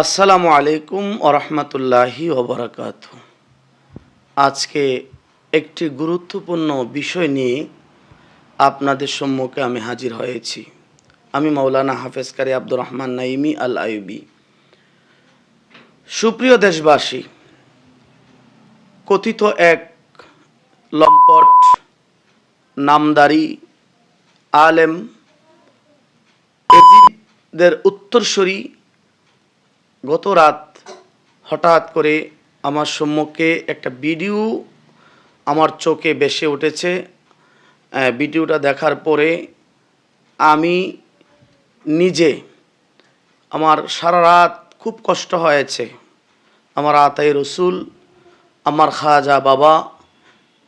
আসসালামু আলাইকুম ওরহমতুল্লাহি ওবরাকাত। আজকে একটি গুরুত্বপূর্ণ বিষয় নিয়ে আপনাদের সম্মুখে আমি হাজির হয়েছি। আমি মৌলানা হাফেজ কারি আব্দুর রহমান নাইমি আল আইবি সুপ্রিয় দেশবাসী, কথিত এক লম্পট নামদারি আলেম এজিদদের উত্তরসূরি গত রাত হঠাৎ করে আমার সম্মুখে একটা ভিডিও আমার চোখে বেসে উঠেছে। ভিডিওটা দেখার পরে আমি নিজে আমার সারা রাত খুব কষ্ট হয়েছে। আমার আতাই রসুল, আমার খাজা বাবা,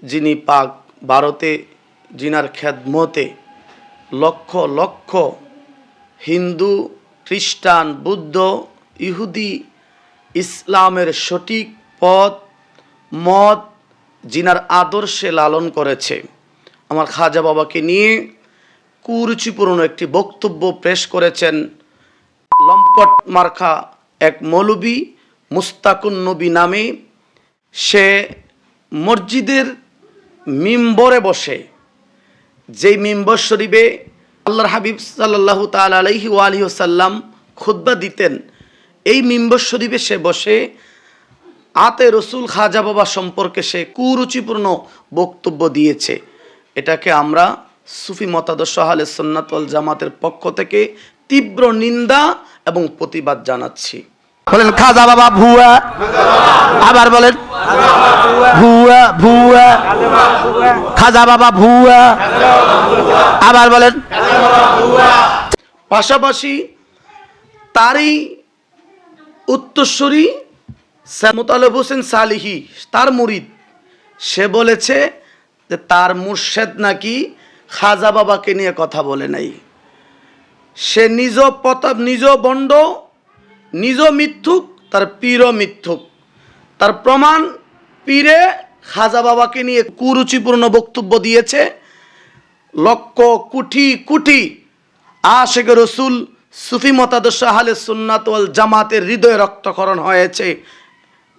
যিনি পাক ভারতে জিনার খেদমতে লক্ষ লক্ষ হিন্দু, খ্রিস্টান, বুদ্ধ ইহুদি ইসলামের সঠিক পথ, মত জিনার আদর্শে লালন করেছে। আমার খাজা বাবাকে নিয়ে কুরুচিপূর্ণ একটি বক্তব্য পেশ করেছেন লম্পট মার্খা এক মৌলবী মুস্তাকুন নবী নামে। সে মসজিদের মিম্বরে বসে। যেই মিম্বর শরীফে আল্লাহর হাবিব সাল্লাহ তাল আলহি আলী সাল্লাম খুদ্া দিতেন এই মিম্বর শরীফে সে বসে আতে রসুল খাজা বাবা সম্পর্কে সে কুরুচিপূর্ণ বক্তব্য দিয়েছে। এটাকে আমরা সুফি মতাদর্শ আহলে সন্ন্যাতল জামাতের পক্ষ থেকে তীব্র নিন্দা এবং প্রতিবাদ জানাচ্ছি। বলেন খাজা বাবা ভুয়া। আবার বলেন ভুয়া ভুয়া। খাজা বাবা ভুয়া। আবার বলেন পাশাপাশি তারই উত্তরস্বরী মোতালেব হোসেন সালিহি, তার মুরিদ। সে বলেছে যে তার মুর্শেদ নাকি খাজা বাবাকে নিয়ে কথা বলে নাই। সে নিজ প্রতাপ, নিজ বন্ড, নিজ মিথ্যুক তার পীর মিথ্যুক তার প্রমাণ পীরে খাজা বাবাকে নিয়ে কুরুচিপূর্ণ বক্তব্য দিয়েছে। লক্ষ কুটি কুটি আশেখ রসুল সুফি মতাদর্শ আহলে সুন্নাত জামাতের হৃদয়ে রক্তকরণ হয়েছে,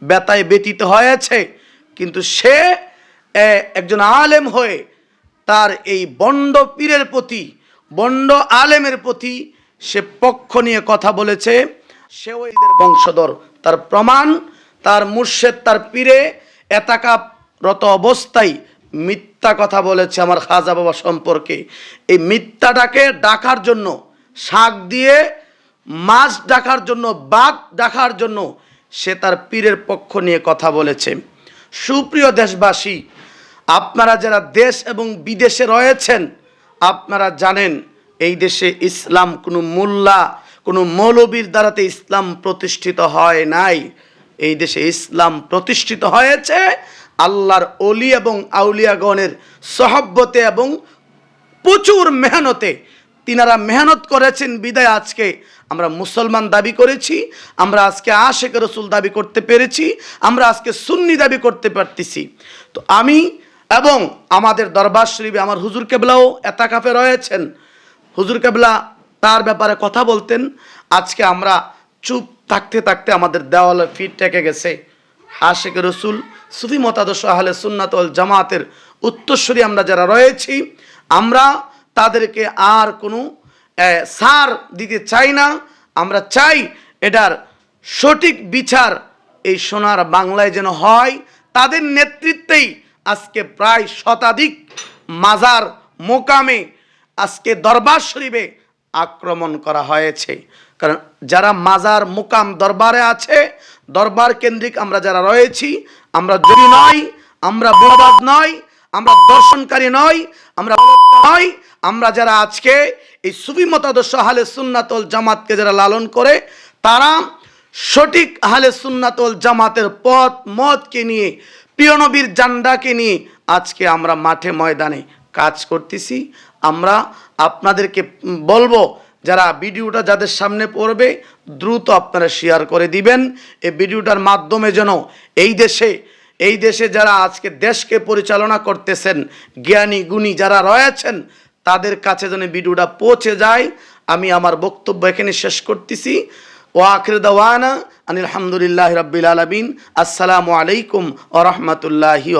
ব্যথায় ব্যতীত হয়েছে, কিন্তু সে একজন আলেম হয়ে তার এই বন্ড পীরের প্রতি, বন্ড আলেমের প্রতি সে পক্ষ নিয়ে কথা বলেছে। সেও এদের বংশধর, তার প্রমাণ, তার মুর্শেদ, তার পীরে এতাকারত অবস্থায় মিথ্যা কথা বলেছে আমার খাজা বাবা সম্পর্কে। এই মিথ্যাটাকে ডাকার জন্য শাক দিয়ে মাছ ডাকার জন্য, বাঘ ডাকার জন্য সে তার পীরের পক্ষ নিয়ে কথা বলেছে। সুপ্রিয় দেশবাসী, আপনারা যারা দেশ এবং বিদেশে রয়েছেন, আপনারা জানেন এই দেশে ইসলাম কোনো মোল্লা, কোনো মৌলবীর দ্বারাতে ইসলাম প্রতিষ্ঠিত হয় নাই। এই দেশে ইসলাম প্রতিষ্ঠিত হয়েছে আল্লাহর অলি এবং আউলিয়াগণের সহব্বতে এবং প্রচুর মেহনতে। তিনারা মেহনত করেছেন বিদায় আজকে। আমরা মুসলমান দাবি করেছি, আমরা আজকে আশেক রসুল দাবি করতে পেরেছি, আমরা আজকে সুন্নি দাবি করতে পারতেছি। তো আমি এবং আমাদের দরবার শরীফে আমার হুজুর কেবলাও এতাকাফে রয়েছেন। হুজুর কেবলা তার ব্যাপারে কথা বলতেন, আজকে আমরা চুপ থাকতে থাকতে আমাদের দেওয়ালে ফিট টেকে গেছে। আশেক রসুল, সুফি মতাদর্শ আহলে সুন্নাতল জামাতের উত্তরস্বরী আমরা যারা রয়েছি, আমরা তাদেরকে আর কোনো সার দিতে চাই না। আমরা চাই এটার সঠিক বিচার এই সোনার বাংলায় যেন হয়। তাদের নেতৃত্বেই আজকে প্রায় শতাধিক মাজার মোকামে আজকে দরবার শরীফে আক্রমণ করা হয়েছে। কারণ যারা মাজার মোকাম দরবারে আছে, দরবার কেন্দ্রিক আমরা যারা রয়েছি, আমরা জড়ি নয়, আমরা বোবাদ নয় আমরা দর্শনকারী নই, আমরা নয় আমরা যারা আজকে এই সুফি মতাদর্শ আহলে সুন্নাতল জামাতকে যারা লালন করে, তারা সঠিক হালে সুন্নাতল জামাতের পথ, মতকে নিয়ে, প্রিয় নবীর জান্ডাকে নিয়ে আজকে আমরা মাঠে ময়দানে কাজ করতেছি। আমরা আপনাদেরকে বলব, যারা ভিডিওটা যাদের সামনে পড়বে, দ্রুত আপনারা শেয়ার করে দিবেন। এই ভিডিওটার মাধ্যমে যেন এই দেশে এই দেশে যারা আজকে দেশকে পরিচালনা করতেছেন, জ্ঞানী, গুণী যারা রয়েছেন, তাদের কাছে যেন ভিডিওটা পৌঁছে যায়, আমি আমার বক্তব্য এখানে শেষ করতেছি। ও আখির দাওয়ানা আনিল আলহামদুলিল্লাহ রবিল আলমিন। আসসালামু আলাইকুম ও রহমতুল্লাহি